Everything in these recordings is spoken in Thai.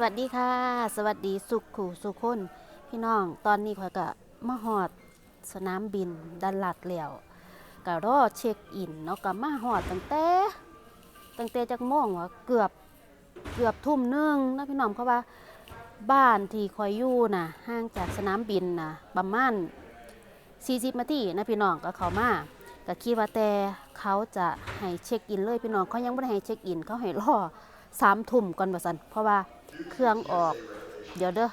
สวัสดีค่ะ สวัสดีสุขขู่สุขคน พี่น้องตอนนี้ข่อยก็มาฮอดสนามบินดันลัดแล้วก็รอเช็คอินเนาะก็มาฮอดตั้งแต่ตั้งแต่จักโมงว่าเกือบเกือบทุ่มหนึงนะพี่น้องเพราะว่าบ้านที่ข่อยอยู่น่ะห่างจากสนามบินน่ะประมาณ40นาทีนะพี่น้องก็เข้ามาก็คิดว่าแต่เขาจะให้เช็คอินเลยพี่น้องเขายังไม่ได้ให้เช็คอินเขาให้รอสามทุ่มก่อนว่าสันเพราะว่า เครื่องออก เดี๋ยวเด้อ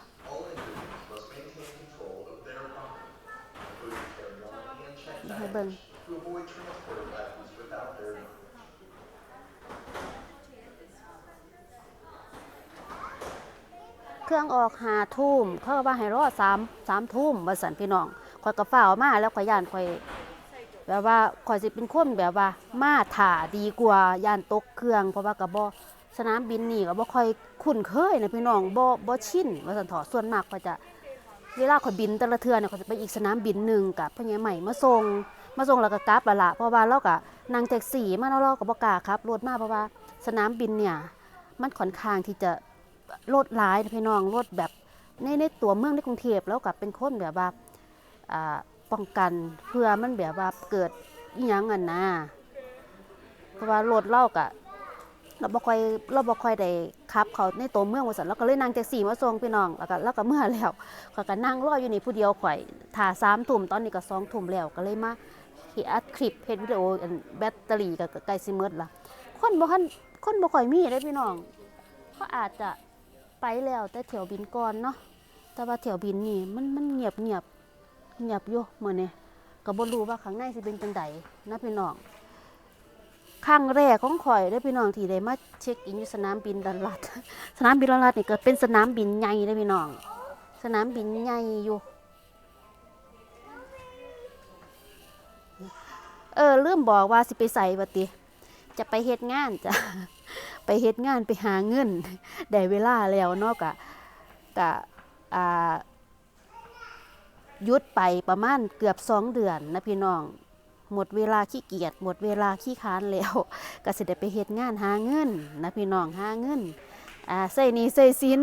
เดี๋ยวให้เบิ่งเครื่องออกหาทุ่มเขาว่าให้รอสามสามทุ่มว่าสันพี่น้องข่อยก็ฝ้ามาแล้วข่อยย่านข่อยแบบว่าข่อยสิเป็นคนแบบว่ามาถ่าดีกว่าย่านตกเครื่อง เพราะว่ากับบ่ สนามบินนี่ก็บ่ค่อยคุ้นเคยนะพี่น้องบ่บ่ชินว่าซั่นถาะส่วนมากข่อยจะเวลาข่อยบินแต่ละเทือเนี่ยข่อยจะไปอีกสนามบินหนึ่งกับพ่อใหญ่ใหม่มาส่งมาส่งแล้วก็กลับละละเพราะว่าเราก็นั่งแท็กซี่มาแล้วเราก็บ่กล้าขับรถมาเพราะว่าสนามบินเนี่ยมันค่อนข้างที่จะรถหลายนพี่น้องรถแบบในในตัวเมืองในกรุงเทพแล้วก็เป็นคนแบบว่าอ่าป้องกันเพื่อมันแบบว่าเกิดอีหยังอะนะเพราะว่ารถเล่ากะ เราบ่ค่อยเราบ่ค่อยได้ขับ เขาในตัวเมืองว่าซั่นเราก็เลยนั่งแท็กซี่มาส่งพี่น้องแล้วก็แล้วก็เมื่อแล้วข้อยก็นั่งรออยู่นี่ผู้เดียวข่อยถ่า3ทุ่มตอนนี้ก็2ทุ่มแล้วก็เลยมาเฮ็ดอัดคลิปเฮ็ดวิดีโออันแบตเตอรี่ก็ใกล้สิหมดละคนบ่คันคนบ่ค่อยมีเด้พี่น้องเขาอาจจะไปแล้วแต่แถวบินก่อนเนาะแต่ว่าแถวบินนี่มันมันเงียบเงียบเงียบอยู่มื้อนี้ก็บ่รู้ว่าข้างในสิเป็นจังไดนะพี่น้อง ครั้งแรกของข่อยได้พี่น้องที่ได้มาเช็คอินอยู่สนามบินดันลัด สนามบินดันลัดนี่ก็เป็นสนามบินใหญ่เด้พี่น้อง สนามบินใหญ่อยู่ เออลืมบอกว่าสิไปใส่บติ จะไปเฮ็ดงานจ้ะ ไปเฮ็ดงานไปหาเงิน ได้เวลาแล้วเนาะกะกะอ่ายุดไปประมาณเกือบสองเดือนนะพี่น้อง หมดเวลาขี้เกียจหมดเวลาขี้ค้านแล้วก็สิได้ไปเฮ็ดงานหาเงินนะพี่น้องหาเงินอ่าใส่หนี้ใส่สิน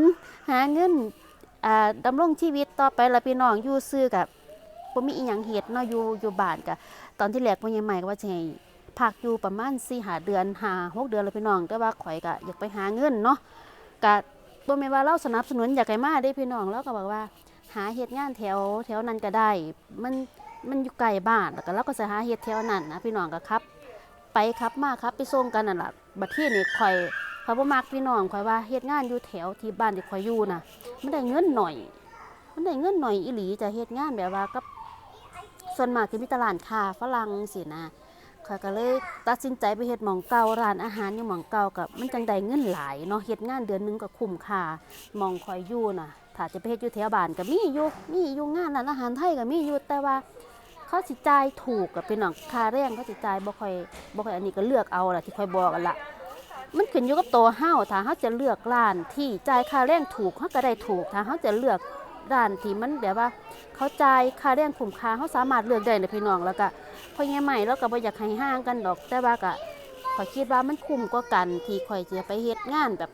หาเงินอ่าดำรงชีวิตต่อไปละพี่น้องอยู่ซื้อกับบ่มีอีหยังเฮ็ดเนาะอยู่อยู่บ้านก็ตอนที่แรกพ่อใหญ่ใหม่ก็ว่าสิให้พักอยู่ประมาณ4 5เดือน5 6เดือนละพี่น้องแต่ว่าข่อยก็อยากไปหาเงินเนาะก็บ่แม่นว่าเราสนับสนุนอยากให้มาเด้พี่น้องเราก็บอกว่า หาเฮ็ดงานแถวแถวนั้นก็ได้ มัน มันอยู่ไกลบ้านแล้วก็เราก็จะหาเฮ็ดแถวนั้นนะพี่น้องก็ครับ ไปครับมาครับไปส่งกันนั่นล่ะบัดที่นี่ข่อยข่อยบ่มักพี่น้องข่อยว่าเฮ็ดงานอยู่แถวที่บ้านที่ข่อยอยู่น่ะมันได้เงินหน่อย มันได้เงินหน่อยอีหลีจะเฮ็ดงานแบบว่ากับส่วนมากที่มีตลาดค้าฝรั่งสินะข่อยก็เลยตัดสินใจไปเฮ็ดหม่องเก่าร้านอาหารอยู่หม่องเก่ากับมันจังได้เงินหลายเนาะเฮ็ดงานเดือนหนึงก็คุ้มค่าหม่องข่อยอยู่น่ะถ้าจะไปเฮ็ดอยู่แถวบ้านก็มีอยู่มีอยู่งานร้านอาหารไทยก็มีอยู่แต่ว่า เขาสิจ่ายถูกกับเป็นหนังค่าแรงเขาสิจ่ายบ่ค่อยบ่ค่อยอันนี้ก็เลือกเอาล่ะที่ค่อยบอกกันละมันขึ้นอยู่กับตัวเฮาถ้าเฮาจะเลือกร้านที่จ่ายค่าแรงถูกเฮาก็ได้ถูกถ้าเฮาจะเลือกร้านที่มันแบบว่า เขาจ่ายค่าแรงคุ้มค่าเฮาสามารถเลือกได้นะพี่น้องแล้วก็พอแง่ใหม่แล้วก็บ่อยากให้ห่างกันดอก แต่ว่าก็ข่อยคิดว่ามันคุ้มกว่ากันที่ข่อยจะไปเฮ็ดงานแบบ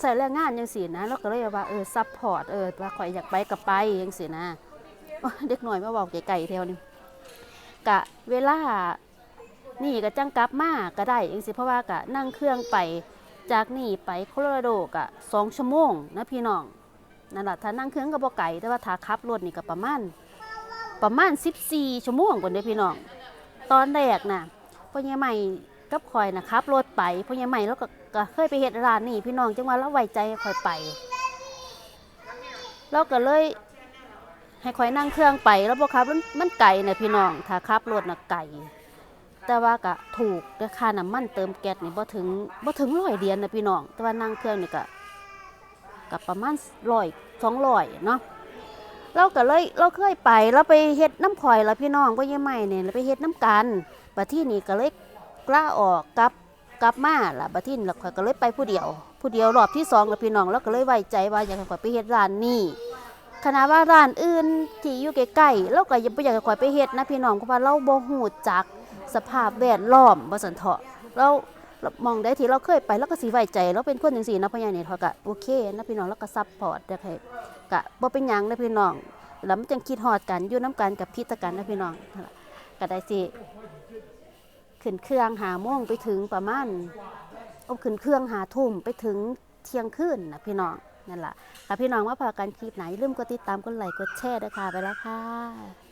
ใส่แรงงานยังสินะเราก็เลยว่าเออซัพพอร์ตเออว่าข่อยอยากไปกับไปยังสินะเด็กหน่อยมาบอกไก่ๆแถวนี้ กะเวลานี่ก็จังกลับมาก็ได้ยังสิเพราะว่ากะนั่งเครื่องไปจากนี่ไปโคโลราโดกะสองชั่วโมงนะพี่น้องนั่นแหละถ้านั่งเครื่องก็บ่ไก่แต่ว่าถ้าขับรถนี่ก็ประมาณประมาณ 14 ชั่วโมงกว่าเด้พี่น้อง ตอนแรกน่ะพ่อใหญ่ใหม่กับข่อยนะขับรถไปพ่อใหญ่ใหม่แล้วก็กเคยไปเฮ็ดร้านนี่พี่น้องจังว่าเราไว้ใจให้ข่อยไปเราก็เลย ให้ข่อยนั่งเครื่องไปแล้วบ่ขับมันมันไกลนะพี่น้องถ้าขับรถน่ะไกลแต่ว่าก็ถูกราคาน้ำมันเติมแก๊สนี่บ่ถึงบ่ถึงร้อยเหรียญนะพี่น้อง แต่ว่านั่งเครื่องนี่ก็ก็ประมาณร้อยสองร้อยเนาะเราก็เลยเราเคยไปเราไปเฮ็ดน้ำข่อยแล้วพี่น้องพ่อใหญ่ใหม่เนี่ยเราไปเฮ็ดน้ำกันบัดที่นี่ก็เลยกล้าออกกลับกลับมาล่ะบัดทินแล้วข่อยก็เลยไปผู้เดียว ผู้เดียวรอบที่สองกับพี่น้องแล้วก็เลยไว้ใจว่าอยากให้ข่อยไปเฮ็ดร้านนี้ ขณะว่าร้านอื่นที่อยู่ใกล้ๆเราก็ยังบ่อยากให้ข่อยไปเฮ็ดนะพี่น้องเพราะว่าเราบ่ฮู้จักสภาพแวดล้อมบ่สันเถาะเรามองได้ที่เราเคยไปแล้วก็สิไว้ใจเราเป็นคนจังซี่นะพ่อใหญ่นี่เขาก็โอเคนะพี่น้องแล้วก็ซัพพอร์ตได้ให้ก็บ่เป็นหยังนะพี่น้องแล้วมันจังคิดฮอดกันอยู่นํกันกับพิตกันนะพี่น้องก็ได้สิขึ้นเครื่องหาโมงไปถึงประมาณเอาขึ้นเครื่องหาทุ่มไปถึงเที่ยงคืนนะพี่น้อง นั่นแหละค่ะพี่น้องว่าพอกันคลิปไหนอย่าลืมกดติดตามกดไลค์กดแชร์ด้วยค่ะไปแล้วค่ะ